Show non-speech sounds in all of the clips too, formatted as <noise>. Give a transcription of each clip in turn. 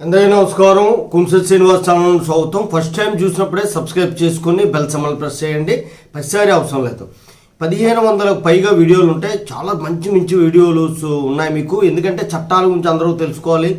అందరికీ నమస్కారం. కుంసల్ శ్రీనివాస్ ఛానల్ స్వాగతం. ఫస్ట్ టైం చూసినప్పుడే సబ్స్క్రైబ్ చేసుకుని బెల్ సమ్మల్ ప్రెస్ చేయండి. ప్రతిసారి అవసరం లేదు. పదిహేను వందలకు పైగా వీడియోలు ఉంటాయి. చాలా మంచి మంచి వీడియోలు ఉన్నాయి మీకు. ఎందుకంటే చట్టాల గురించి అందరూ తెలుసుకోవాలి.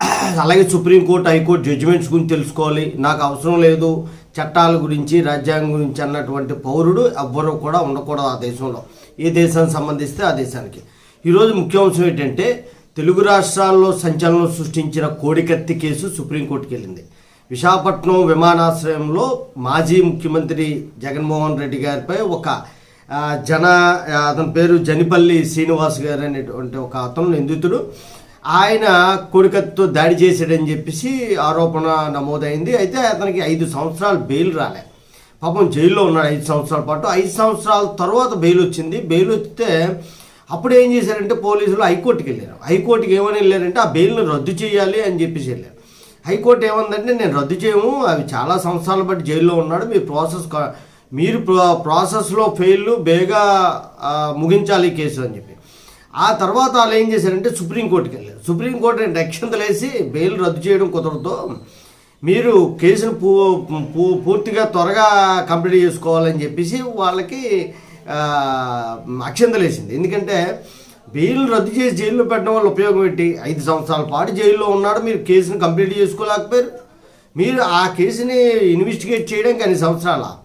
<clears throat> అలాగే సుప్రీంకోర్టు హైకోర్టు జడ్జిమెంట్స్ గురించి తెలుసుకోవాలి. నాకు అవసరం లేదు చట్టాల గురించి రాజ్యాంగం గురించి అన్నటువంటి పౌరుడు ఎవ్వరూ కూడా ఉండకూడదు ఆ దేశంలో. ఏ దేశానికి సంబంధిస్తే ఆ దేశానికి. ఈరోజు ముఖ్యాంశం ఏంటంటే తెలుగు రాష్ట్రాల్లో సంచలనం సృష్టించిన కోడికత్తి కేసు సుప్రీంకోర్టుకు వెళ్ళింది విశాఖపట్నం విమానాశ్రయంలో మాజీ ముఖ్యమంత్రి జగన్మోహన్ రెడ్డి గారిపై ఒక జన అతని పేరు జనిపల్లి శ్రీనివాస్ గారు అనేటువంటి ఒక అతను నిందితుడు. ఆయన కోడికత్తితో దాడి చేశాడని చెప్పేసి ఆరోపణ నమోదైంది. అయితే అతనికి ఐదు సంవత్సరాలు బెయిల్ రాలే. పాపం జైల్లో ఉన్నాడు ఐదు సంవత్సరాల పాటు. ఐదు సంవత్సరాల తర్వాత బెయిల్ వచ్చింది. బెయిల్ వస్తే అప్పుడు ఏం చేశారంటే పోలీసులు హైకోర్టుకి వెళ్ళారు. హైకోర్టుకి ఏమని వెళ్ళారంటే ఆ బెయిల్ను రద్దు చేయాలి అని చెప్పేసి వెళ్ళారు. హైకోర్టు ఏమందంటే నేను రద్దు చేయము అవి చాలా సంవత్సరాల బట్టి జైల్లో ఉన్నాడు మీ ప్రాసెస్ మీరు ప్రాసెస్లో ఫెయిల్ బేగా ముగించాలి కేసు అని చెప్పి. ఆ తర్వాత వాళ్ళు ఏం చేశారంటే సుప్రీంకోర్టుకి వెళ్ళారు. సుప్రీంకోర్టు రెండు అక్షంతలేసి బెయిల్ రద్దు చేయడం కుదరదు మీరు కేసును పూ పూ- పూర్తిగా త్వరగా కంప్లీట్ చేసుకోవాలని చెప్పేసి వాళ్ళకి అక్షంతలేసింది. ఎందుకంటే బెయిల్ రద్దు చేసి జైల్లో పెట్టడం వల్ల ఉపయోగం ఏంటి? ఐదు సంవత్సరాల పాటు జైల్లో ఉన్నాడు మీరు కేసును కంప్లీట్ చేసుకోలేకపోయారు. మీరు ఆ కేసుని ఇన్వెస్టిగేట్ చేయడానికి అన్ని సంవత్సరాల.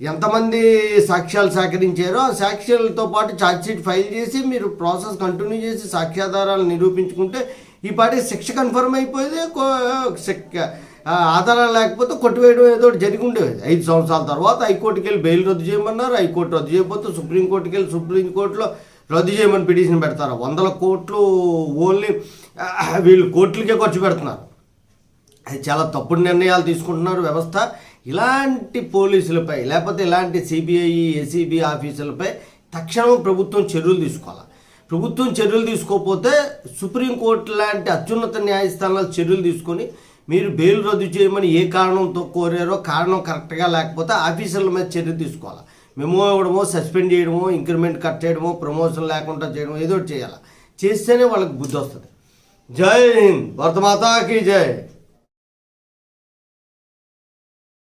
ఎంతమంది సాక్ష్యాలు సేకరించారో ఆ సాక్ష్యాలతో పాటు ఛార్జ్షీట్ ఫైల్ చేసి మీరు ప్రాసెస్ కంటిన్యూ చేసి సాక్ష్యాధారాలు నిరూపించుకుంటే ఈ పాటి శిక్ష కన్ఫర్మ్ అయిపోయేది కో- శిక్ష- ఆధారాలు లేకపోతే కొట్టివేయడం ఏదో ఒకటి జరిగి ఉండేది ఐదు సంవత్సరాల తర్వాత హైకోర్టుకి వెళ్ళి బెయిల్ రద్దు చేయమన్నారు. హైకోర్టు రద్దు చేయకపోతే సుప్రీంకోర్టుకి వెళ్ళి సుప్రీంకోర్టులో రద్దు చేయమని పిటిషన్ పెడతారు. వందల కోట్లు ఓన్లీ వీళ్ళు కోర్టులకే ఖర్చు పెడుతున్నారు. అది చాలా తప్పుడు నిర్ణయాలు తీసుకుంటున్నారు వ్యవస్థ. ఇలాంటి పోలీసులపై లేకపోతే ఇలాంటి సిబిఐ ఏసీబీ ఆఫీసులపై తక్షణం ప్రభుత్వం చర్యలు తీసుకోవాలి. ప్రభుత్వం చర్యలు తీసుకోకపోతే సుప్రీంకోర్టు లాంటి అత్యున్నత న్యాయస్థానాలు చర్యలు తీసుకొని మీరు బెయిల్ రద్దు చేయమని ఏ కారణంతో కోరారో కారణం కరెక్ట్గా లేకపోతే ఆఫీసర్ల మీద చర్య తీసుకోవాలి? మెమో ఇవ్వడమో సస్పెండ్ చేయడమో ఇంక్రిమెంట్ కట్ చేయడమో ప్రమోషన్ లేకుండా చేయడం ఏదో ఒకటి చేయాలి? చేస్తేనే వాళ్ళకి బుద్ధి వస్తుంది. జై హింద్. భరతమాతాకి జై.